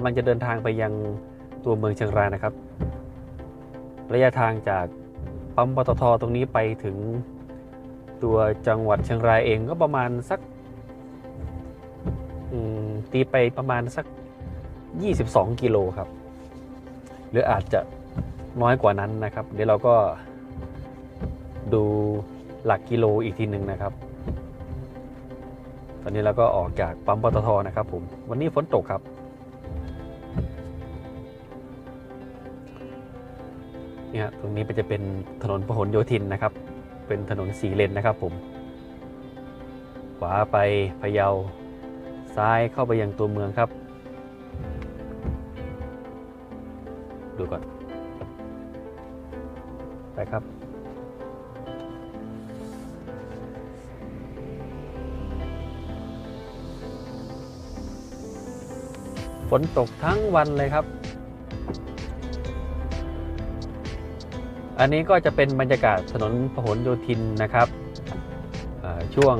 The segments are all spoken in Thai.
ำลังจะเดินทางไปยังตัวเมืองเชียงรายนะครับ ระยะทางจากปั๊มปตทตรงนี้ไปถึงตัวจังหวัดเชียงรายเองก็ประมาณสักตีไปประมาณสัก 22 กิโลครับ หรืออาจจะน้อยกว่านั้นนะครับ เดี๋ยวเราก็ดูหลักกิโลอีกทีหนึ่งนะครับ ตอนนี้เราก็ออกจากปั๊มปตทนะครับผม วันนี้ฝนตกครับ เนี่ยตรงนี้จะเป็นถนนพหลโยธินนะครับ เป็นถนนสีเลนนะครับผมขวาไปพะเยาซ้ายเข้าไปยังตัวเมืองครับ ดูก่อน ไปครับ ฝนตกทั้งวันเลยครับ อันนี้ก็จะเป็นบรรยากาศถนนพหลโยธินนะครับช่วง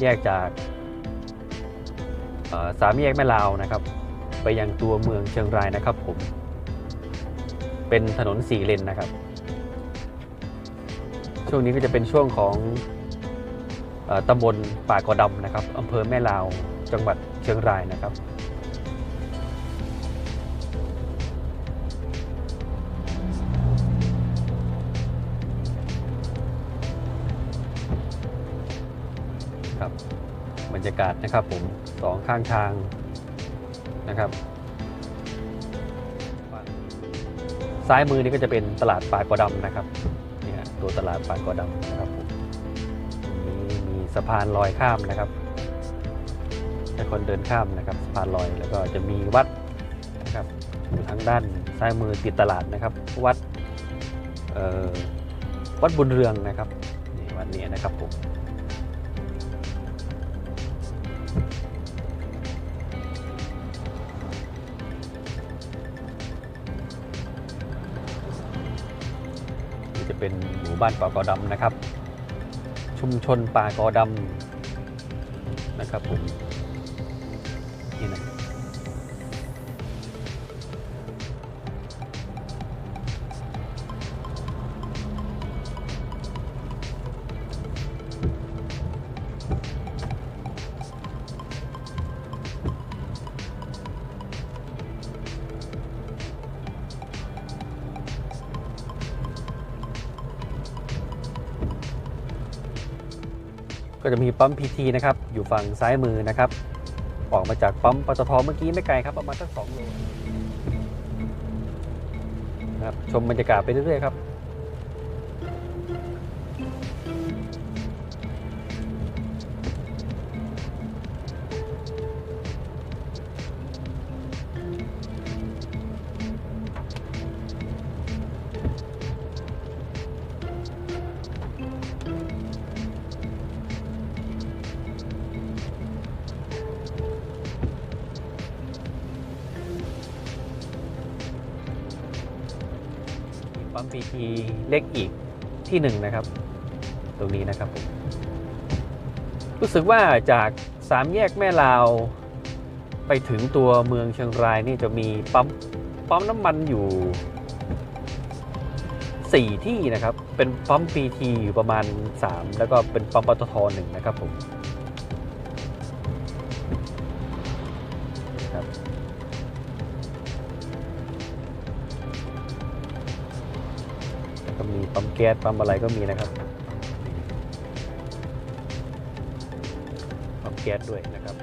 แยกจากสามแยกแม่ลาวนะครับ ไปยังตัวเมืองเชียงรายนะครับผม เป็นถนนสี่เลนนะครับ ช่วงนี้ก็จะเป็นช่วงของอตำบลป่ากอดำนะครับอำเภอแม่ลาวจังหวัดเชียงรายนะครับากาศนะครับผมสองข้างทางนะครับซ้ายมือนี่ก็จะเป็นตลาดปลากอดำนะครับเนี่ยตัวตลาดปลากอดำนะครับผมนี้มีสะพานลอยข้ามนะครับให้คนเดินข้ามนะครับสะพานลอยแล้วก็จะมีวัดนะครับอยู่ทางด้านซ้ายมือติดตลาดนะครับ วัดวัดบุญเรืองนะครับนี่วัดนี้นะครับผม นี่จะเป็นหมู่บ้านป่ากอดำนะครับ ชุมชนป่ากอดำนะครับผมนี่นะ ก็จะมีปั๊มพีทีนะครับอยู่ฝั่งซ้ายมือนะครับ ออกมาจากปั๊มปตทเมื่อกี้ไม่ไกลครับประมาณสักสองโลนะครับชมบรรยากาศไปเรื่อยๆครับ ปั๊มพีทีเล็กอีกที่หนึ่งนะครับ ตรงนี้นะครับผมรู้สึกว่าจากสามแยกแม่ลาว ไปถึงตัวเมืองเชียงรายนี่จะมีปั๊มปั๊มน้ำมันอยู่สี่ที่นะครับ เป็นปั๊มพีทีอยู่ประมาณ 3 แล้วก็เป็นปั๊มปตทหนึ่งนะครับผม แก๊สปั๊มอะไรก็มีนะครับปั๊มแก๊สด้วยนะครับ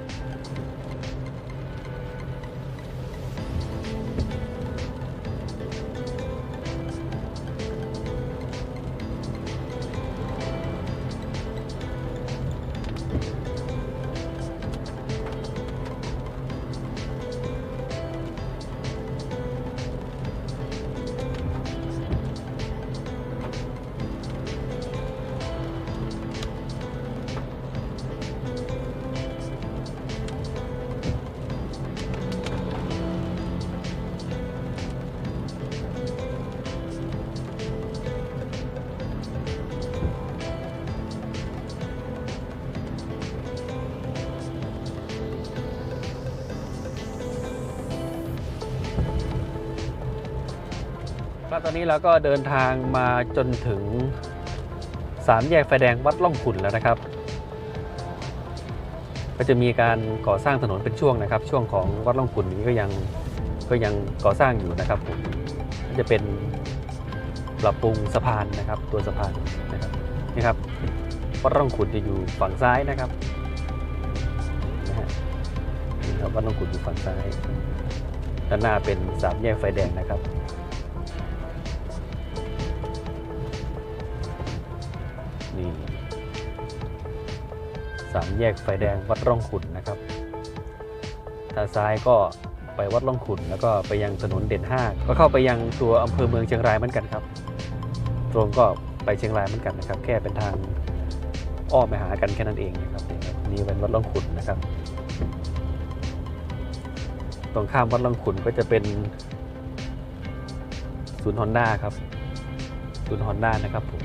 ครับตอนนี้เราก็เดินทางมาจนถึงสามแยกไฟแดงวัดล่องขุนแล้วนะครับ ก็จะมีการก่อสร้างถนนเป็นช่วงนะครับ ช่วงของวัดล่องขุนนี้ก็ยังก็ยังก่อสร้างอยู่นะครับผมจะเป็นปรับปรุงสะพานนะครับ ตัวสะพานนะครับนี่ครับวัดล่องขุนจะอยู่ฝั่งซ้ายนะครับนะฮะนี่ครับวัดล่องขุนอยู่ฝั่งซ้ายด้านหน้าเป็นสามแยกไฟแดงนะครับ นี่สามแยกไฟแดงวัดร่องขุนนะครับทางซ้ายก็ไปวัดร่องขุนแล้วก็ไปยังถนนเด่น5ก็เข้าไปยังตัวอำเภอเมืองเชียงรายเหมือนกันครับ ตรงก็ไปเชียงรายเหมือนกันนะครับ แค่เป็นทางอ้อมไปหากันแค่นั้นเองนะครับนี่ครับนี่เป็นวัดร่องขุนนะครับ ตรงข้ามวัดร่องขุนก็จะเป็นศูนย์ฮอนด้าครับศูนย์ฮอนด้านะครับผม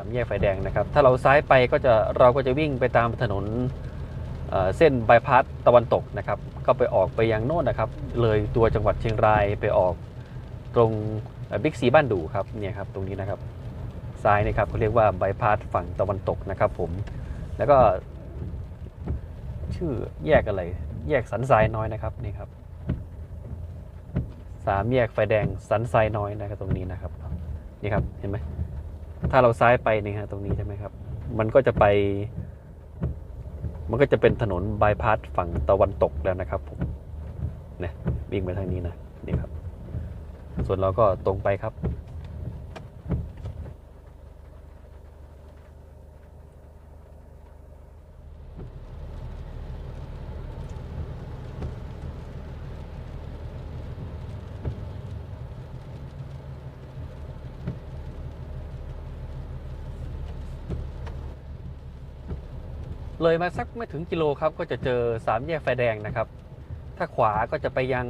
าก็จะเป็นสามแยกไฟแดงนะครับ ถ้าเราซ้ายไปก็จะเราก็จะวิ่งไปตามถนนเเส้นบายพาสตะวันตกนะครับ ก็ไปออกไปยังโน่นนะครับ เลยตัวจังหวัดเชียงรายไปออกตรงบิ๊กซีบ้านดูครับเนี่ยครับตรงนี้นะครับซ้ายนะครับเขาเรียกว่าบายพาสฝั่งตะวันตกนะครับผมแล้วก็ ชื่อแยกอะไร แยกสันทรายน้อยนะครับนี่ครับสามแยกไฟแดงสันทรายน้อยนะครับตรงนี้นะครับนี่ครับเห็นไหม ถ้าเราซ้ายไปนี่ฮะตรงนี้ใช่ไหมครับ มันก็จะไป มันก็จะเป็นถนนบายพาสฝั่งตะวันตกแล้วนะครับผมเนี่ยวิ่งไปทางนี้นะนี่ครับ ส่วนเราก็ตรงไปครับ เลยมาสักไม่ถึงกิโลครับก็จะเจอสามแยกไฟแดงนะครับ ถ้าขวาก็จะไปยัง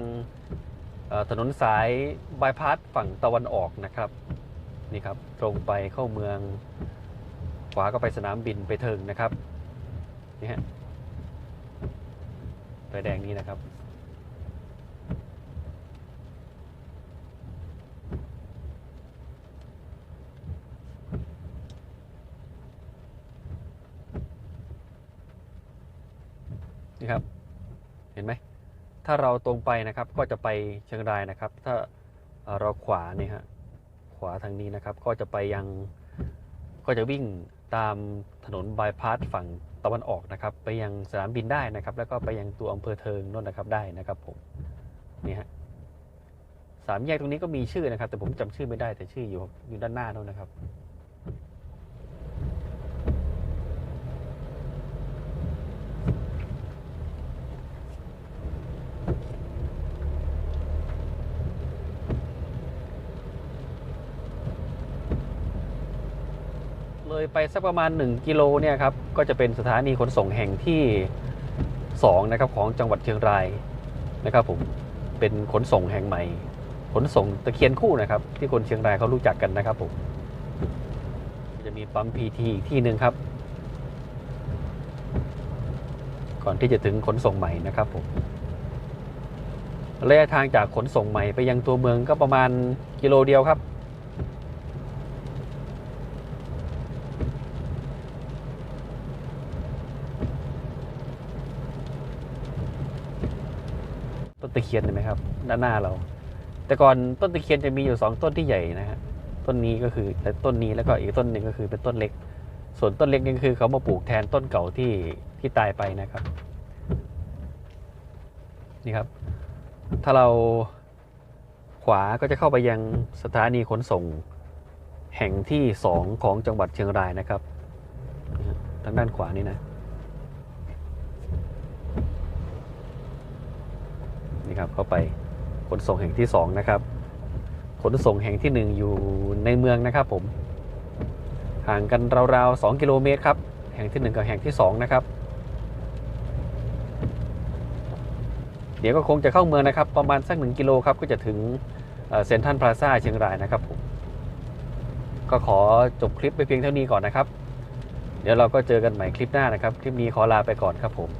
ถนนสายบายพาสฝั่งตะวันออกนะครับนี่ครับตรงไปเข้าเมือง ขวาก็ไปสนามบินไปเทิงนะครับนี่ฮะไฟแดงนี้นะครับ ครับ เห็นไหม ถ้าเราตรงไปนะครับ ก็จะไปเชียงรายนะครับ ถ้าเราขวาเนี่ยฮะ ขวาทางนี้นะครับ ก็จะไปยัง ก็จะวิ่งตามถนนบายพาสฝั่งตะวันออกนะครับ ไปยังสนามบินได้นะครับ แล้วก็ไปยังตัวอำเภอเทิงนู่นนะครับได้นะครับผม นี่ฮะสามแยกตรงนี้ก็มีชื่อนะครับ แต่ผมจำชื่อไม่ได้แต่ชื่ออยู่อยู่ด้านหน้านู่นนะครับ เลยไปสักประมาณ 1 กิโลเนี่ยครับก็จะเป็นสถานีขนส่งแห่งที่ 2 นะครับของจังหวัดเชียงรายนะครับผมเป็นขนส่งแห่งใหม่ ขนส่งตะเคียนคู่นะครับ ที่คนเชียงรายเขารู้จักกันนะครับผมจะมีปั๊มพีทีอีกที่หนึ่งครับ ก่อนที่จะถึงขนส่งใหม่นะครับผมระยะทางจากขนส่งใหม่ไปยังตัวเมืองก็ประมาณกิโลเดียวครับ ตะเคียนเห็นไหมครับ ด้านหน้าเรา แต่ก่อนต้นตะเคียนจะมีอยู่สองต้นที่ใหญ่นะฮะต้นนี้ก็คือแต่ต้นนี้แล้วก็อีกต้นหนึ่งก็คือเป็นต้นเล็ก ส่วนต้นเล็กนี่คือเขามาปลูกแทนต้นเก่าที่ที่ตายไปนะครับนี่ครับ ถ้าเราขวาก็จะเข้าไปยังสถานีขนส่งแห่งที่สองของจังหวัดเชียงรายนะครับ ทางด้านขวานี่นะ นี่ครับเข้าไปขนส่งแห่งที่สองนะครับขนส่งแห่งที่หนึ่งอยู่ในเมืองนะครับผม ห่างกันราวๆ 2 กิโลเมตรครับ แห่งที่หนึ่งกับแห่งที่สองนะครับ เดี๋ยวก็คงจะเข้าเมืองนะครับ ประมาณสักหนึ่งกิโลครับ ก็จะถึงเซ็นทรัลพลาซ่าเชียงรายนะครับผม ก็ขอจบคลิปไปเพียงเท่านี้ก่อนนะครับ เดี๋ยวเราก็เจอกันใหม่คลิปหน้านะครับ คลิปนี้ขอลาไปก่อนครับผม